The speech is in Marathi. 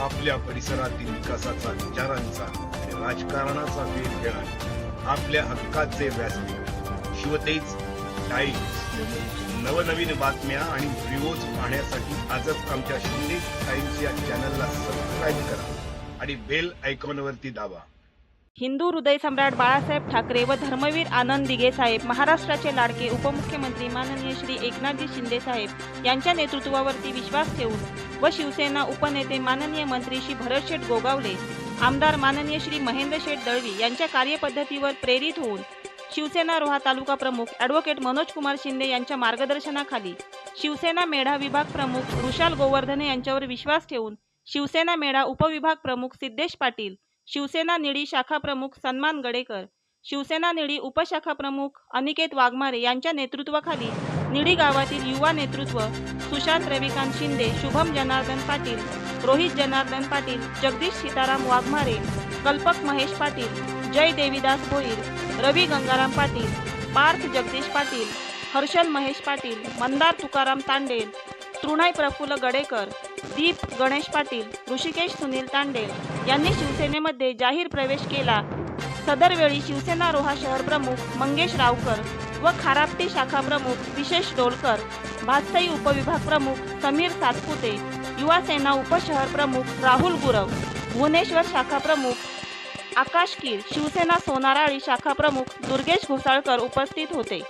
आपल्या परिसरातील विकासाचा विचारांचा राजकारणाचा वेध घेणार आपल्या हक्काचे व्यासपीठ. शिवतेज टाइम्स. नवनवीन बातम्या आणि व्हिडिओज पाहण्यासाठी आजच आमच्या शिंदे टाइम्स या चॅनलला सबस्क्राईब करा आणि बेल आयकॉनवरती दाबा. हिंदू हृदय सम्राट बाळासाहेब ठाकरे व धर्मवीर आनंद दिघे साहेब महाराष्ट्राचे लाडके उपमुख्यमंत्री माननीय श्री एकनाथजी शिंदे साहेब यांच्या नेतृत्वावरती विश्वास ठेवून व शिवसेना उपनेते माननीय मंत्री श्री भरतशेठ गोगावले आमदार माननीय श्री महेंद्र शेठ दळवी यांच्या कार्यपद्धतीवर प्रेरित होऊन शिवसेना रोहा तालुका प्रमुख ॲडव्होकेट मनोज कुमार शिंदे यांच्या मार्गदर्शनाखाली शिवसेना मेढा विभाग प्रमुख वृषाल गोवर्धने यांच्यावर विश्वास ठेवून शिवसेना मेढा उपविभाग प्रमुख सिद्धेश पाटील शिवसेना निळी शाखा प्रमुख सन्मान गडेकर शिवसेना निळी उपशाखा प्रमुख अनिकेत वाघमारे यांच्या नेतृत्वाखाली निळी गावातील युवा नेतृत्व सुशांत रविकांत शिंदे शुभम जनार्दन पाटील रोहित जनार्दन पाटील जगदीश सीताराम वाघमारे कल्पक महेश पाटील जय देवीदास भोईर रवी गंगाराम पाटील पार्थ जगदीश पाटील हर्षल महेश पाटील मंदार तुकाराम तांडेल तृणाई प्रफुल्ल गडेकर दीप गणेश पाटील ऋषिकेश सुनील तांडेल यांनी शिवसेनेमध्ये जाहीर प्रवेश केला. सदरवेळी शिवसेना रोहा शहर प्रमुख मंगेश रावकर व खारापटी शाखा प्रमुख विशेष डोलकर भातसाई उपविभाग प्रमुख समीर सातपुते युवा सेना उपशहर प्रमुख राहुल गुरव भुवनेश्वर शाखा प्रमुख आकाश कीर शिवसेना सोनाराळी शाखा प्रमुख दुर्गेश घोसाळकर उपस्थित होते.